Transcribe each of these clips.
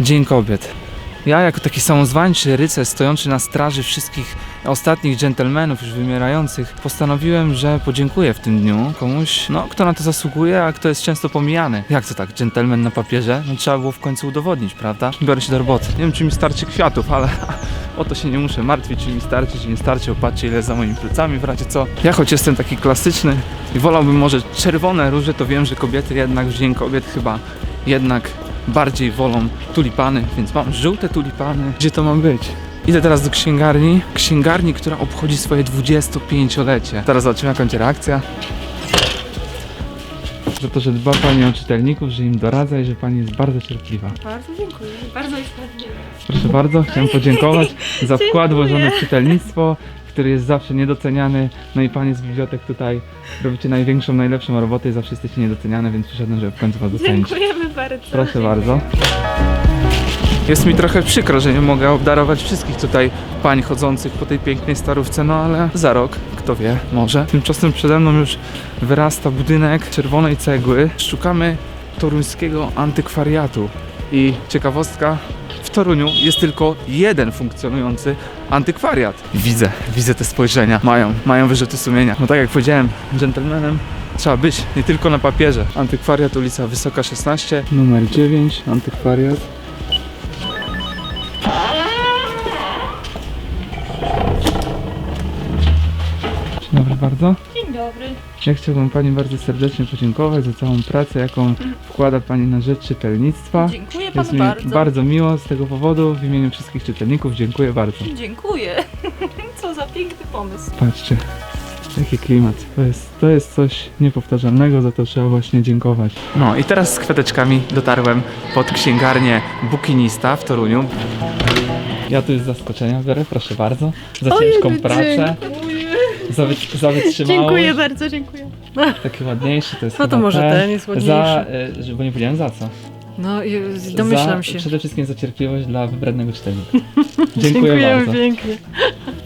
Dzień Kobiet. Ja, jako taki samozwańczy rycerz stojący na straży wszystkich ostatnich dżentelmenów już wymierających, postanowiłem, że podziękuję w tym dniu komuś, no, kto na to zasługuje, a kto jest często pomijany. Jak to tak, dżentelmen na papierze? No trzeba było w końcu udowodnić, prawda? Biorę się do roboty. Nie wiem, czy mi starczy kwiatów, ale o to się nie muszę martwić, czy mi starczy, czy nie starczy. Opatrzcie, ile za moimi plecami, w razie co. Ja choć jestem taki klasyczny i wolałbym może czerwone róże, to wiem, że kobiety jednak w Dzień Kobiet chyba jednak bardziej wolą tulipany, więc mam żółte tulipany. Gdzie to ma być? Idę teraz do księgarni. Księgarni, która obchodzi swoje 25-lecie. Teraz zobaczymy, jaka będzie reakcja. Za to, że dba Pani o czytelników, że im doradza i że Pani jest bardzo cierpliwa. Bardzo dziękuję. Bardzo jest. Proszę bardzo, chciałem podziękować za wkład włożony w czytelnictwo, który jest zawsze niedoceniany. No i Panie z bibliotek tutaj robicie największą, najlepszą robotę i zawsze jesteście niedoceniane, więc przyszedłem, żeby w końcu Was docenić. Dziękujemy bardzo. Proszę bardzo. Jest mi trochę przykro, że nie mogę obdarować wszystkich tutaj pań chodzących po tej pięknej starówce, no ale za rok, kto wie, może. Tymczasem przede mną już wyrasta budynek czerwonej cegły. Szukamy toruńskiego antykwariatu. I ciekawostka, w Toruniu jest tylko jeden funkcjonujący antykwariat. Widzę, widzę te spojrzenia. Mają, mają wyrzuty sumienia. No tak jak powiedziałem, dżentelmenem trzeba być nie tylko na papierze. Antykwariat ulica Wysoka 16, numer 9, antykwariat. Dzień dobry bardzo. Dobry. Ja chciałbym Pani bardzo serdecznie podziękować za całą pracę, jaką wkłada Pani na rzecz czytelnictwa. Dziękuję Jest panu mi bardzo. bardzo miło z tego powodu. W imieniu wszystkich czytelników dziękuję bardzo. Dziękuję. Co za piękny pomysł. Patrzcie, jaki klimat. To jest, to jest coś niepowtarzalnego, za to trzeba właśnie dziękować. No i teraz z kwiateczkami dotarłem pod księgarnię Bukinista w Toruniu. Ja tu z zaskoczenia biorę, proszę bardzo. Za ciężką pracę, za, wy, za wytrzymałość. Dziękuję bardzo, dziękuję. Taki ładniejszy to jest No to chyba może ten jest Za, ładniejszy. e, bo nie powiedziałem za co. No i domyślam za, się. Przede wszystkim za cierpliwość dla wybrednego czytelnika. Dziękuję, Dziękuję bardzo. pięknie.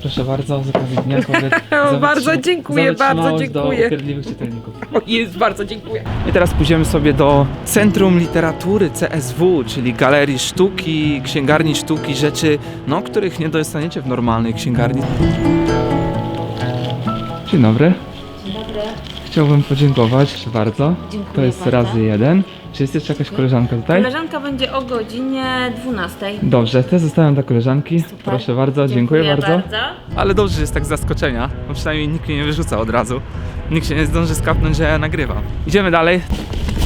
Proszę bardzo, z okazji Dnia Kobiet. Za bardzo wytrzyma- dziękuję, za bardzo wytrzymałość dziękuję. do upierdliwych czytelników. Jest, bardzo dziękuję. I teraz pójdziemy sobie do Centrum Literatury CSW, czyli Galerii Sztuki, Księgarni Sztuki, rzeczy, no, których nie dostaniecie w normalnej księgarni. Dzień dobry. Chciałbym podziękować bardzo. Dziękuję To jest bardzo. razy jeden. Czy jest jeszcze jakaś koleżanka tutaj? Koleżanka będzie o godzinie 12. Dobrze, te zostawiam dla koleżanki. Proszę bardzo, dziękuję, bardzo. Ale dobrze, że jest tak z zaskoczenia, bo przynajmniej nikt mnie nie wyrzuca od razu. Nikt się nie zdąży skapnąć, że ja nagrywam. Idziemy dalej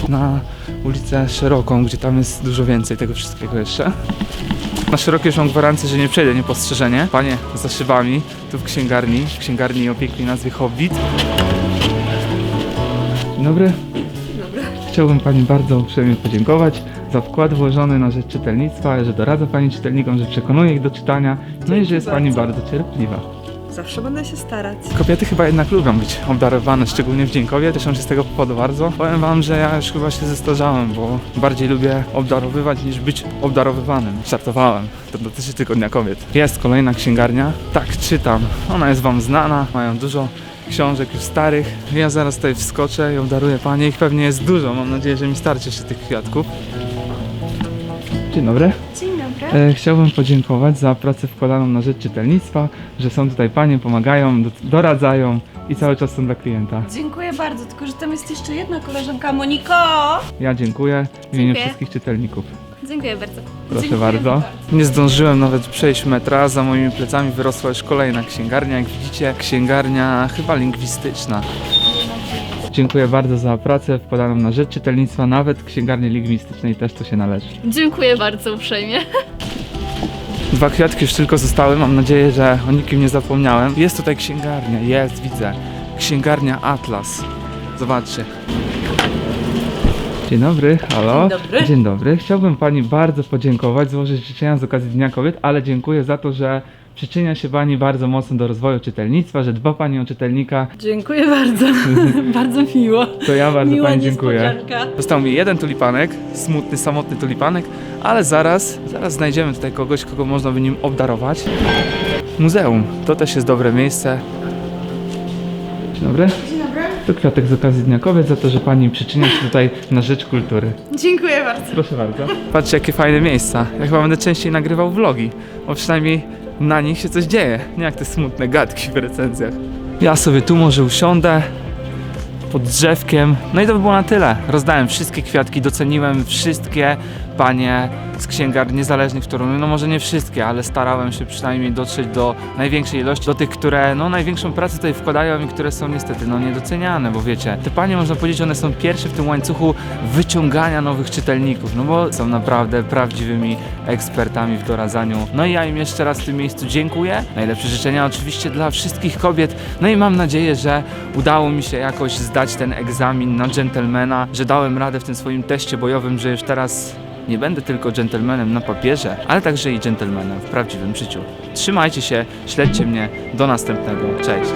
na ulicę Szeroką, gdzie tam jest dużo więcej tego wszystkiego jeszcze. Na Szerokiej już mam gwarancję, że nie przejdę niepostrzeżenie. Panie za szybami, tu w księgarni, w księgarni o pięknej nazwie Hobbit. Dzień dobry. Chciałbym Pani bardzo uprzejmie podziękować za wkład włożony na rzecz czytelnictwa, że doradza Pani czytelnikom, że przekonuje ich do czytania, no i że jest Pani bardzo cierpliwa. Zawsze będę się starać. Kobiety chyba jednak lubią być obdarowane, szczególnie w Dziękowie, też się z tego powodu bardzo. Powiem Wam, że ja już chyba się zestarzałem, bo bardziej lubię obdarowywać niż być obdarowywanym. Żartowałem, to dotyczy tylko Dnia Kobiet. Jest kolejna księgarnia, tak czytam, ona jest Wam znana, mają dużo książek już starych. Ja zaraz tutaj wskoczę i obdaruję Panie, ich pewnie jest dużo, mam nadzieję, że mi starczy jeszcze tych kwiatków. Dzień dobry. Dzień dobry. E, chciałbym podziękować za pracę wkładaną na rzecz czytelnictwa, że są tutaj panie, pomagają, do, doradzają i cały czas są dla klienta. Dziękuję bardzo, tylko że tam jest jeszcze jedna koleżanka, Moniko. Ja dziękuję w imieniu Dziękuję. wszystkich czytelników. Dziękuję bardzo. Proszę bardzo. Nie zdążyłem nawet przejść metra, za moimi plecami wyrosła już kolejna księgarnia. Jak widzicie, księgarnia chyba lingwistyczna. Dziękuję bardzo za pracę wkładaną na rzecz czytelnictwa, nawet księgarni lingwistycznej też to się należy. Dziękuję bardzo uprzejmie. Dwa kwiatki już tylko zostały, mam nadzieję, że o nikim nie zapomniałem. Jest tutaj księgarnia, jest, widzę. Księgarnia Atlas. Zobaczcie. Dzień dobry, halo. Dzień dobry. Dzień dobry. Chciałbym Pani bardzo podziękować, złożyć życzenia z okazji Dnia Kobiet, ale dziękuję za to, że przyczynia się Pani bardzo mocno do rozwoju czytelnictwa, że dba Pani o czytelnika. Dziękuję bardzo. bardzo miło. To ja bardzo Miła Pani dziękuję. niespodzianka. Został mi jeden tulipanek, smutny, samotny tulipanek, ale zaraz, zaraz znajdziemy tutaj kogoś, kogo można by nim obdarować. Muzeum, to też jest dobre miejsce. Dzień dobry. Dzień dobry. To kwiatek z okazji Dnia Kobiet za to, że pani przyczynia się tutaj na rzecz kultury. Dziękuję bardzo. Proszę bardzo. Patrzcie, jakie fajne miejsca. Ja chyba będę częściej nagrywał vlogi, bo przynajmniej na nich się coś dzieje. Nie jak te smutne gadki w recenzjach. Ja sobie tu może usiądę pod drzewkiem. No i to by było na tyle. Rozdałem wszystkie kwiatki, doceniłem wszystkie panie z księgarni niezależnych w Toruniu. No może nie wszystkie, ale starałem się przynajmniej dotrzeć do największej ilości, do tych, które no największą pracę tutaj wkładają i które są niestety no niedoceniane, bo wiecie, te panie można powiedzieć, one są pierwsze w tym łańcuchu wyciągania nowych czytelników, no bo są naprawdę prawdziwymi ekspertami w doradzaniu. No i ja im jeszcze raz w tym miejscu dziękuję. Najlepsze życzenia oczywiście dla wszystkich kobiet. No i mam nadzieję, że udało mi się jakoś zdać ten egzamin na dżentelmena, że dałem radę w tym swoim teście bojowym, że już teraz nie będę tylko dżentelmenem na papierze, ale także i dżentelmenem w prawdziwym życiu. Trzymajcie się, śledźcie mnie. Do następnego. Cześć.